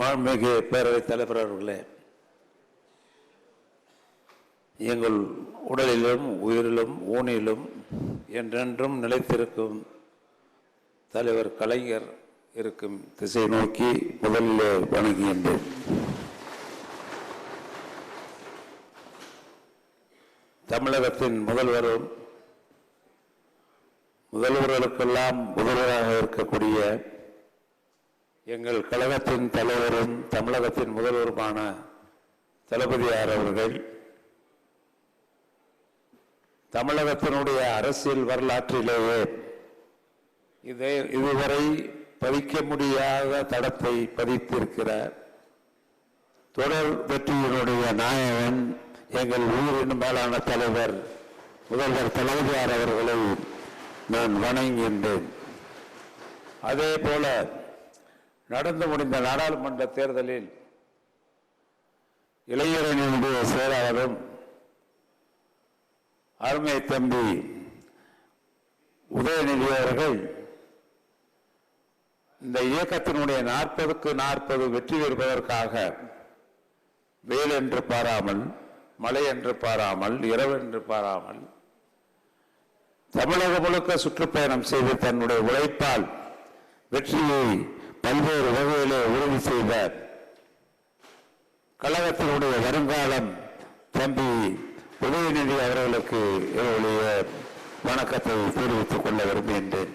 மாண்புமிகு பேரவைத் தலைவர் அவர்களே எங்கள் உடலிலும் உயிரிலும் ஊனிலும் என்றென்றும் நிலைத்திருக்கும் தலைவர் கலைஞர் இருக்கும் திசை நோக்கி முதலில் வணங்குகின்றேன். தமிழகத்தின் முதல்வரும் முதல்வர்களுக்கெல்லாம் முதல்வராக இருக்கக்கூடிய எங்கள் கழகத்தின் தலைவரும் தமிழகத்தின் முதல்வருமான தளபதியார் அவர்கள் தமிழகத்தினுடைய அரசியல் வரலாற்றிலேயே இதை இதுவரை பதிக்க முடியாத தடத்தை பதித்திருக்கிறார். தொடர் வெற்றியினுடைய நாயகன் எங்கள் ஊரின் மேலான தலைவர் முதல்வர் தளபதியார் அவர்களை நான் வணங்குகின்றேன். அதே போல நடந்து முடிந்த நாடாளுமன்ற தேர்தலில் இளைஞரணியினுடைய செயலாளரும் அருமை தம்பி உதயநிதி அவர்கள் இந்த இயக்கத்தினுடைய நாற்பதுக்கு நாற்பது வெற்றி பெறுவதற்காக வெயில் என்று பாராமல் மழை என்று பாராமல் இரவு என்று பாராமல் தமிழகம் முழுக்க சுற்றுப்பயணம் செய்து தன்னுடைய உழைப்பால் வெற்றியை பல்வேறு வகையிலே உறுதி செய்தார் கழகத்தினுடைய வருங்காலம் தம்பி உதயநிதி அவர்களுக்கு என்னுடைய வணக்கத்தை தெரிவித்துக் கொள்ள விரும்புகின்றேன்.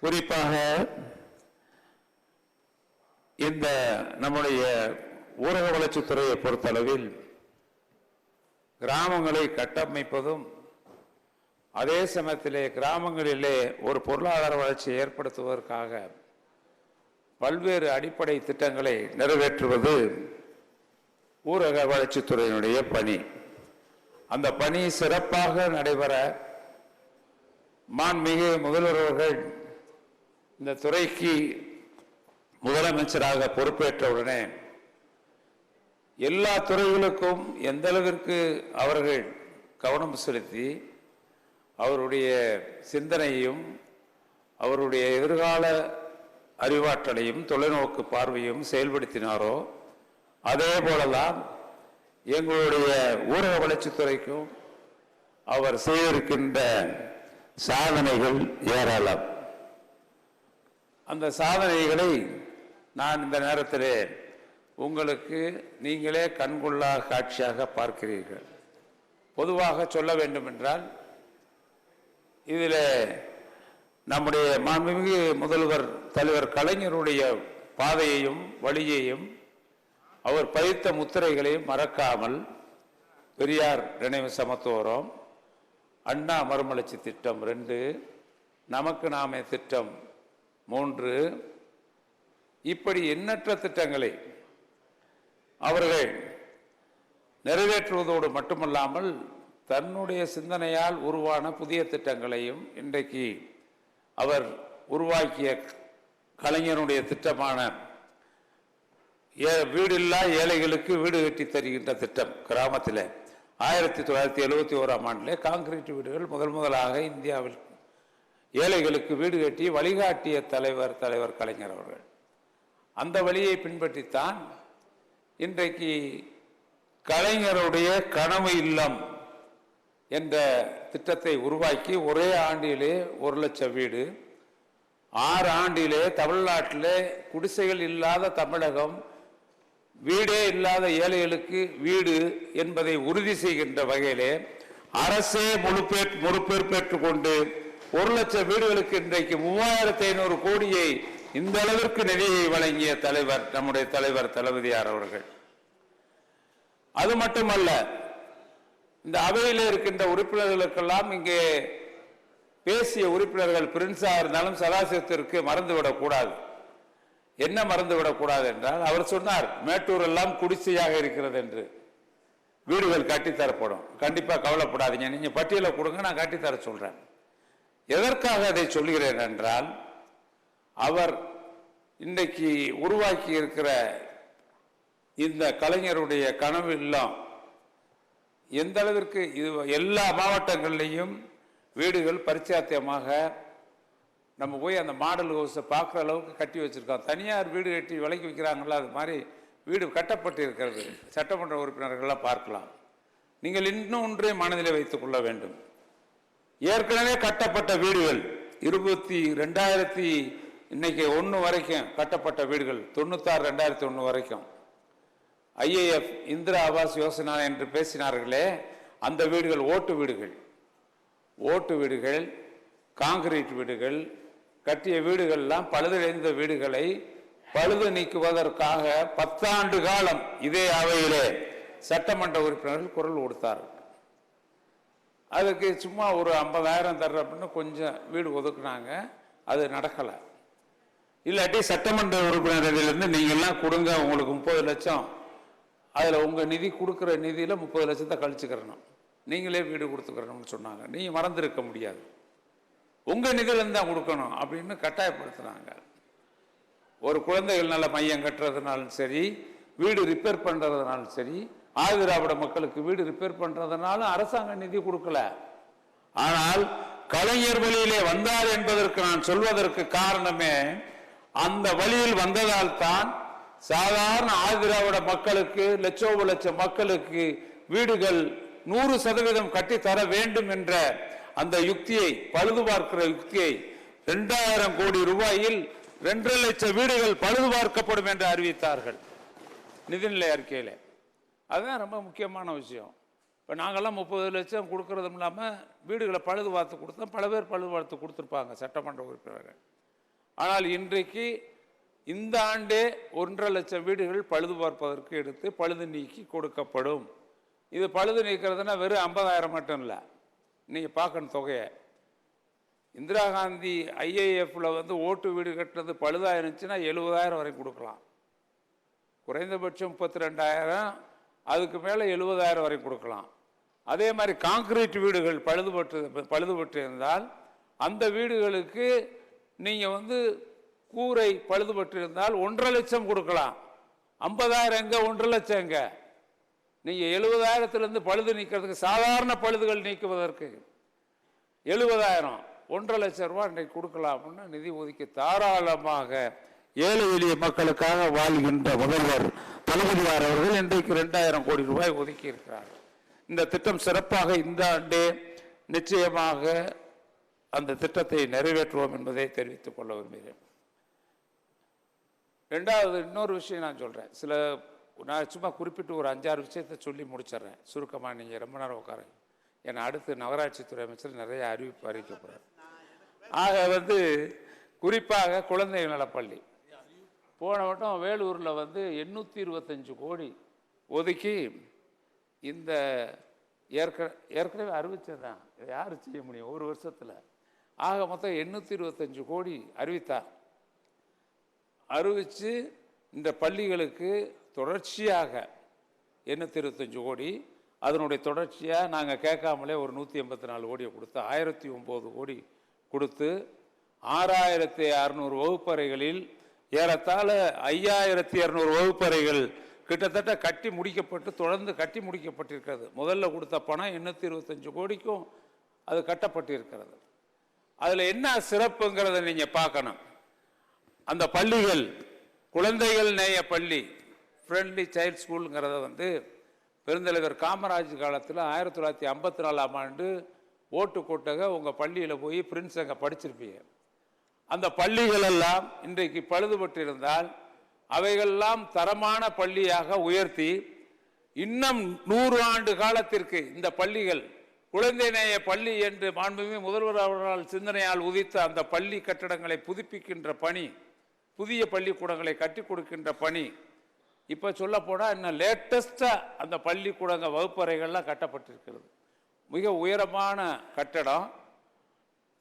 குறிப்பாக இந்த நம்முடைய ஊரக வளர்ச்சித்துறையை பொறுத்தளவில் கிராமங்களை கட்டமைப்பதும் அதே சமயத்திலே கிராமங்களிலே ஒரு பொருளாதார வளர்ச்சியை ஏற்படுத்துவதற்காக பல்வேறு அடிப்படை திட்டங்களை நிறைவேற்றுவது ஊரக வளர்ச்சித்துறையினுடைய பணி. அந்த பணி சிறப்பாக நடைபெற மாண்புமிகு முதல்வர் அவர்கள் இந்த துறைக்கு முதலமைச்சராக பொறுப்பேற்றவுடனே எல்லா துறைகளுக்கும் எந்த அளவிற்கு அவர்கள் கவனம் செலுத்தி அவருடைய சிந்தனையும் அவருடைய எதிர்கால அறிவாற்றலையும் தொலைநோக்கு பார்வையும் செயல்படுத்தினாரோ அதே போலதான் எங்களுடைய ஊரக வளர்ச்சித்துறைக்கும் அவர் செய்திருக்கின்ற சாதனைகள் ஏராளம். அந்த சாதனைகளை நான் இந்த நேரத்திலே உங்களுக்கு நீங்களே கண்கொள்ளா காட்சியாக பார்க்கிறீர்கள். பொதுவாக சொல்ல வேண்டுமென்றால் இதில் நம்முடைய மாண்புமிகு முதல்வர் தலைவர் கலைஞருடைய பாதையையும் வழியையும் அவர் பதித்த முத்திரைகளையும் மறக்காமல் பெரியார் நினைவு சமத்துவரம் அண்ணா மறுமலர்ச்சி திட்டம் ரெண்டு நமக்கு நாமே திட்டம் மூன்று. இப்படி எண்ணற்ற திட்டங்களை அவர்கள் நிறைவேற்றுவதோடு மட்டுமல்லாமல் தன்னுடைய சிந்தனையால் உருவான புதிய திட்டங்களையும் இன்றைக்கு அவர் உருவாக்கிய கலைஞருடைய திட்டமான ஏ வீடில்லா ஏழைகளுக்கு வீடு கட்டி தருகின்ற திட்டம் கிராமத்தில். ஆயிரத்தி தொள்ளாயிரத்தி எழுபத்தி ஓராம் ஆண்டிலே காங்கிரீட் வீடுகள் முதல் முதலாக இந்தியாவில் ஏழைகளுக்கு வீடு கட்டி வழிகாட்டிய தலைவர் தலைவர் கலைஞர் அவர்கள். அந்த வழியை பின்பற்றித்தான் இன்றைக்கு கலைஞருடைய கனவு இல்லம் என்ற திட்டத்தை உருவாக்கி ஒரே ஆண்டிலே ஒரு லட்சம் வீடு ஆறு ஆண்டிலே தமிழ்நாட்டிலே குடிசைகள் இல்லாத தமிழகம் வீடே இல்லாத ஏழைகளுக்கு வீடு என்பதை உறுதி செய்கின்ற வகையிலே அரசே முழுப்பே பொறுப்பேற்றுக் கொண்டு ஒரு லட்சம் வீடுகளுக்கு இன்றைக்கு மூவாயிரத்தி ஐநூறு கோடியை இந்த அளவிற்கு நிதியை வழங்கிய தலைவர் நம்முடைய தலைவர் தளபதியார் அவர்கள். அது மட்டுமல்ல இந்த அவையில் இருக்கின்ற உறுப்பினர்களுக்கெல்லாம் இங்கே பேசிய உறுப்பினர்கள் பிரின்ஸாக இருந்தாலும் சதாசிவத்திற்கு மறந்துவிடக்கூடாது என்ன மறந்துவிடக்கூடாது என்றால் அவர் சொன்னார் மேட்டூர் எல்லாம் குடிசையாக இருக்கிறது என்று. வீடுகள் கட்டித்தரப்படும். கண்டிப்பாக கவலைப்படாதீங்க. நீங்கள் பட்டியலை கொடுங்க நான் கட்டித்தர சொல்கிறேன் எதற்காக அதை சொல்கிறேன் என்றால் அவர் இன்றைக்கு உருவாக்கி இருக்கிற இந்த கலைஞருடைய கனவு இல்லம் எந்த அளவிற்கு இது எல்லா மாவட்டங்கள்லையும் வீடுகள் பரிச்சாத்தியமாக நம்ம போய் அந்த மாடல் ஹவுஸை பார்க்குற அளவுக்கு கட்டி வச்சுருக்கோம். தனியார் வீடு கட்டி விலைக்கு விற்கிறாங்களா அது மாதிரி வீடு கட்டப்பட்டு இருக்கிறது சட்டமன்ற உறுப்பினர்களாக பார்க்கலாம். நீங்கள் இன்னும் ஒன்றை மனதில் வைத்துக் கொள்ள வேண்டும். ஏற்கனவே கட்டப்பட்ட வீடுகள் இருபத்தி ரெண்டாயிரத்தி இன்னைக்கு ஒன்று வரைக்கும் கட்டப்பட்ட வீடுகள் தொண்ணூத்தாறு ரெண்டாயிரத்தி ஒன்று வரைக்கும். ஐஏஎஃப் இந்திரா ஆவாஸ் யோசனா என்று பேசினார்களே அந்த வீடுகள் ஓட்டு வீடுகள். ஓட்டு வீடுகள் காங்கிரீட் வீடுகள் கட்டிய வீடுகள்லாம் பழுதடைந்த வீடுகளை பழுது நீக்குவதற்காக பத்தாண்டு காலம் இதே அவையிலே சட்டமன்ற உறுப்பினர்கள் குரல் கொடுத்தார்கள். அதுக்கு சும்மா ஒரு ஐம்பதாயிரம் தர்ற அப்படின்னு கொஞ்சம் வீடு ஒதுக்குனாங்க. அது நடக்கலை. இல்லாட்டி சட்டமன்ற உறுப்பினர்களிலிருந்து நீங்கள்லாம் கொடுங்க உங்களுக்கு முப்பது லட்சம். அதில் உங்கள் நிதி கொடுக்குற நிதியில் முப்பது லட்சத்தை கழிச்சுக்கிறணும். நீங்களே வீடு கொடுத்துக்கிறணும்னு சொன்னாங்க. நீங்கள் மறந்துருக்க முடியாது. உங்கள் நிகழ்ந்து தான் கொடுக்கணும் அப்படின்னு கட்டாயப்படுத்துனாங்க. ஒரு குழந்தைகள் நல்ல மையம் கட்டுறதுனாலும் சரி வீடு ரிப்பேர் பண்ணுறதுனாலும் சரி ஆதிராவிட மக்களுக்கு வீடு ரிப்பேர் பண்ணுறதுனாலும் அரசாங்கம் நிதி கொடுக்கல. ஆனால் கலைஞர் வழியிலே வந்தார் என்பதற்கு நான் சொல்வதற்கு காரணமே அந்த வழியில் வந்ததால் தான் சாதாரண ஆதிராவிட மக்களுக்கு லட்சோப லட்சம் மக்களுக்கு வீடுகள் நூறு சதவீதம் கட்டி தர வேண்டும் என்ற அந்த யுக்தியை பழுது பார்க்கிற யுக்தியை இரண்டாயிரம் கோடி ரூபாயில் இரண்டரை லட்சம் வீடுகள் பழுது பார்க்கப்படும் என்று அறிவித்தார்கள். நிதிநிலை அறிக்கையில். அதுதான் ரொம்ப முக்கியமான விஷயம். இப்போ நாங்கள்லாம் முப்பது லட்சம் கொடுக்கறதும் இல்லாமல் வீடுகளை பழுது பார்த்து கொடுத்தோம். பல பேர் பழுது பார்த்து கொடுத்துருப்பாங்க சட்டமன்ற உறுப்பினர்கள். ஆனால் இன்றைக்கு இந்த ஆண்டே ஒன்றரை லட்சம் வீடுகள் பழுது பார்ப்பதற்கு எடுத்து பழுது நீக்கி கொடுக்கப்படும். இது பழுது நீக்கிறதுனா வெறும் ஐம்பதாயிரம் மட்டும் இல்லை. நீங்கள் பார்க்கணும் தொகையை. இந்திரா காந்தி ஐஏஎஃப்பில் வந்து ஓட்டு வீடு கட்டுறது பழுதாக இருந்துச்சுன்னா எழுபதாயிரம் வரை கொடுக்கலாம். குறைந்தபட்சம் முப்பத்தி ரெண்டாயிரம் அதுக்கு மேலே எழுபதாயிரம் வரை கொடுக்கலாம். அதே மாதிரி காங்கிரீட் வீடுகள் பழுதுபட்டு பழுதுபட்டு இருந்தால் அந்த வீடுகளுக்கு நீங்கள் வந்து கூரை பழுதுபட்டு இருந்தால் ஒன்றரை லட்சம் கொடுக்கலாம். ஐம்பதாயிரம் எங்கே ஒன்றரை லட்சம் எங்கே? நீங்கள் எழுபதாயிரத்துலேருந்து பழுது நீக்கிறதுக்கு சாதாரண பழுதுகள் நீக்குவதற்கு எழுபதாயிரம் ஒன்றரை லட்சம் ரூபா இன்றைக்கு கொடுக்கலாம் அப்படின்னு நிதி ஒதுக்கி தாராளமாக ஏழை எளிய மக்களுக்காக வாழ்கின்ற முதல்வர் தளபதியார் அவர்கள் இன்றைக்கு ரெண்டாயிரம் கோடி ரூபாய் ஒதுக்கி இருக்கிறார் இந்த திட்டம் சிறப்பாக இந்த ஆண்டே நிச்சயமாக அந்த திட்டத்தை நிறைவேற்றுவோம் என்பதை தெரிவித்துக் கொள்ள விரும்புகிறேன். ரெண்டாவது இன்னொரு விஷயம் நான் சொல்கிறேன் சில நான் சும்மா குறிப்பிட்டு ஒரு அஞ்சாறு விஷயத்தை சொல்லி முடிச்சிடுறேன். சுருக்கமாக நீங்கள் ரொம்ப நேரம் உட்காருங்க. ஏன்னா அடுத்து நகராட்சித்துறை அமைச்சர் நிறைய அறிவிப்பு அறிவிக்கப்படுறார் ஆக வந்து குறிப்பாக குழந்தை நலப்பள்ளி போன வட்டம் வேலூரில் வந்து எண்ணூற்றி இருபத்தஞ்சு கோடி ஒதுக்கி இந்த ஏற்க ஏற்கனவே அறிவித்தது தான் இதை யார் செய்ய முடியும்? ஒரு வருஷத்தில். ஆக மொத்தம் எண்ணூற்றி இருபத்தஞ்சு கோடி அறிவித்தார் அறிவித்து இந்த பள்ளிகளுக்கு தொடர்ச்சியாக எண்ணூற்றி இருபத்தஞ்சு கோடி. அதனுடைய தொடர்ச்சியாக நாங்கள் கேட்காமலே ஒரு நூற்றி எண்பத்தி நாலு கோடியை கொடுத்து ஆயிரத்தி ஒம்பது கோடி கொடுத்து ஆறாயிரத்தி அறநூறு வகுப்பறைகளில் ஏறத்தாழ ஐயாயிரத்தி இரநூறு வகுப்பறைகள் கிட்டத்தட்ட கட்டி முடிக்கப்பட்டு தொடர்ந்து கட்டி முடிக்கப்பட்டிருக்கிறது. முதல்ல கொடுத்த பணம் எண்ணூற்றி இருபத்தஞ்சு கோடிக்கும் அது கட்டப்பட்டிருக்கிறது. அதில் என்ன சிறப்புங்கிறத நீங்கள் பார்க்கணும். அந்த பள்ளிகள் குழந்தைகள் நேய பள்ளி ஃப்ரெண்ட்லி சைல்ட் ஸ்கூலுங்கிறத வந்து பெருந்தலைவர் காமராஜ் காலத்தில் ஆயிரத்தி தொள்ளாயிரத்தி ஐம்பத்தி நாலாம் ஆண்டு ஓட்டு கூட்டக உங்கள் பள்ளியில் போய் பிரின்ஸ் அங்கே படிச்சிருப்பீங்க. அந்த பள்ளிகளெல்லாம் இன்றைக்கு பழுதுபட்டிருந்தால் அவைகளெல்லாம் தரமான பள்ளியாக உயர்த்தி இன்னும் நூறு ஆண்டு காலத்திற்கு இந்த பள்ளிகள் குழந்தை நேய பள்ளி என்று மாண்புமிகு முதல்வர் அவர்களால் சிந்தனையால் உதித்த அந்த பள்ளி கட்டடங்களை புதுப்பிக்கின்ற பணி புதிய பள்ளிக்கூடங்களை கட்டி கொடுக்கின்ற பணி இப்போ சொல்ல போனால் இன்னும் லேட்டஸ்ட்டாக அந்த பள்ளிக்கூடங்க வகுப்பறைகள்லாம் கட்டப்பட்டிருக்கிறது. மிக உயரமான கட்டடம்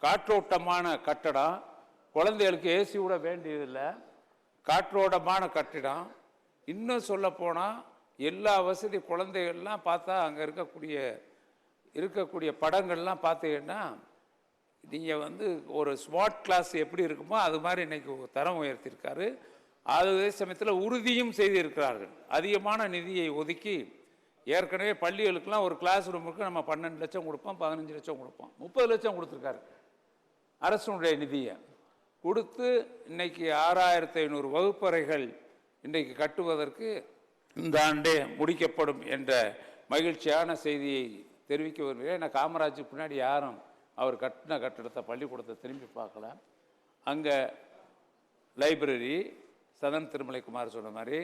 காற்றோட்டமான கட்டடம். குழந்தைகளுக்கு ஏசி விட வேண்டியதில்லை. காற்றோட்டமான கட்டிடம். இன்னும் சொல்ல போனால் எல்லா வசதி குழந்தைகள்லாம் பார்த்தா அங்கே இருக்கக்கூடிய இருக்கக்கூடிய படங்கள்லாம் பார்த்தீங்கன்னா நீங்கள் வந்து ஒரு ஸ்மார்ட் கிளாஸ் எப்படி இருக்குமோ அது மாதிரி இன்றைக்கி தரம் உயர்த்தியிருக்காரு. அதே சமயத்தில் உறுதியும் செய்திருக்கிறார்கள். அதிகமான நிதியை ஒதுக்கி ஏற்கனவே பள்ளிகளுக்கெல்லாம் ஒரு கிளாஸ் ரூமுக்கு நம்ம பன்னெண்டு லட்சம் கொடுப்போம் பதினஞ்சு லட்சம் கொடுப்போம். முப்பது லட்சம் கொடுத்துருக்காரு. அரசுடைய நிதியை கொடுத்து இன்றைக்கி ஆறாயிரத்தி ஐநூறு வகுப்பறைகள் இன்றைக்கு கட்டுவதற்கு இந்த ஆண்டே முடிக்கப்படும் என்ற மகிழ்ச்சியான செய்தியை தெரிவிக்க விரும்புகிறேன். ஏன்னா காமராஜுக்கு பின்னாடி யாரும் அவர் கட்டின கட்டிடத்தை பள்ளிக்கூடத்தை திரும்பி பார்க்கல. அங்கே லைப்ரரி சதன் திருமலைக்குமார் சொன்ன மாதிரி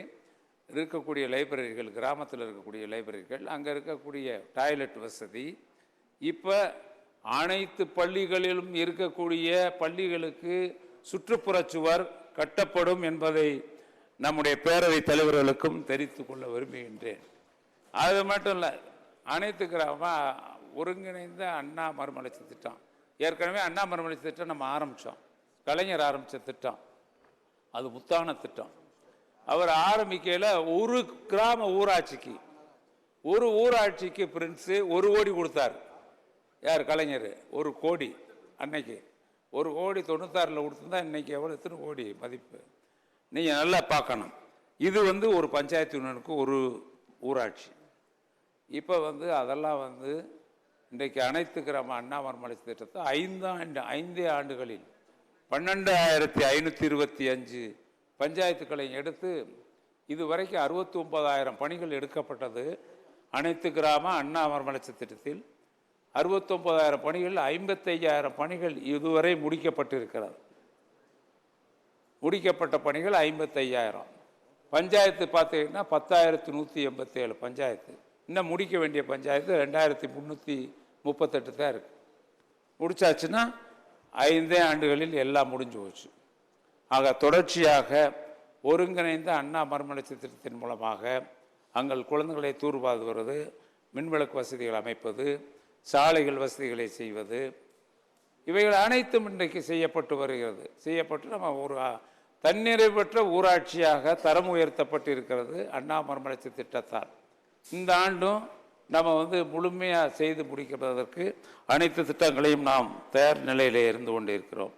இருக்கக்கூடிய லைப்ரரிகள் கிராமத்தில் இருக்கக்கூடிய லைப்ரரிகள் அங்கே இருக்கக்கூடிய டாய்லெட் வசதி இப்போ அனைத்து பள்ளிகளிலும் இருக்கக்கூடிய பள்ளிகளுக்கு சுற்றுப்புறச் சுவர் கட்டப்படும் என்பதை நம்முடைய பேரவைத் தலைவர்களுக்கும் தெரிவித்து கொள்ள விரும்புகின்றேன். அது மட்டும் இல்லை அனைத்து கிராம ஒருங்கிணைந்த அண்ணா மறுமலர்ச்சி திட்டம். ஏற்கனவே அண்ணா மறுமலர்ச்சி திட்டம் நம்ம ஆரம்பித்தோம் கலைஞர் ஆரம்பித்த திட்டம். அது முத்தான திட்டம். அவர் ஆரம்பிக்கையில் ஒரு கிராம ஊராட்சிக்கு ஒரு ஊராட்சிக்கு பிரின்ஸு ஒரு கோடி கொடுத்தார். யார் கலைஞர்? ஒரு கோடி அன்னைக்கு. ஒரு கோடி தொண்ணூத்தாறில் கொடுத்துருந்தா இன்னைக்கு எவ்வளோ எத்தனை கோடி மதிப்பு? நீங்கள் நல்லா பார்க்கணும். இது வந்து ஒரு பஞ்சாயத்து யூனியனுக்கு ஒரு ஊராட்சி. இப்போ வந்து அதெல்லாம் வந்து இன்றைக்கு அனைத்து கிராம அண்ணா திட்டத்தை திட்டத்தை ஐந்தாண்டு ஐந்தே ஆண்டுகளில் பன்னெண்டாயிரத்தி ஐநூற்றி இருபத்தி அஞ்சு பஞ்சாயத்துக்களை எடுத்து இதுவரைக்கும் அறுபத்தி ஒன்பதாயிரம் பணிகள் எடுக்கப்பட்டது. அனைத்து கிராம அண்ணா மர்மலட்ச திட்டத்தில் அறுபத்தொம்பதாயிரம் பணிகள் ஐம்பத்தையாயிரம் பணிகள் இதுவரை முடிக்கப்பட்டிருக்கிறது. முடிக்கப்பட்ட பணிகள் ஐம்பத்தையாயிரம். பஞ்சாயத்து பார்த்தீங்கன்னா பத்தாயிரத்து நூற்றி எண்பத்தேழு பஞ்சாயத்து. இன்னும் முடிக்க வேண்டிய பஞ்சாயத்து ரெண்டாயிரத்தி முந்நூற்றி முப்பத்தெட்டு தான் இருக்குது முடிச்சாச்சுன்னா ஐந்தே ஆண்டுகளில் எல்லாம் முடிஞ்சு போச்சு. ஆக தொடர்ச்சியாக ஒருங்கிணைந்த அண்ணா மறுமலர்ச்சி திட்டத்தின் மூலமாக அங்கள் குழந்தைகளை தூர்வாதுவது மின்விளக்கு வசதிகள் அமைப்பது சாலைகள் வசதிகளை செய்வது இவைகள் அனைத்தும் இன்றைக்கு செய்யப்பட்டு வருகிறது. செய்யப்பட்டு நம்ம ஒரு தன்னிறைவு தன்னிறைவற்ற ஊராட்சியாக தரம் உயர்த்தப்பட்டு இருக்கிறது அண்ணா மறுமலர்ச்சி திட்டத்தால் இந்த ஆண்டும் நம்ம வந்து முழுமையாக செய்து முடிக்கிறதற்கு அனைத்து திட்டங்களையும் நாம் தயார் நிலையிலே இருந்து கொண்டிருக்கிறோம்.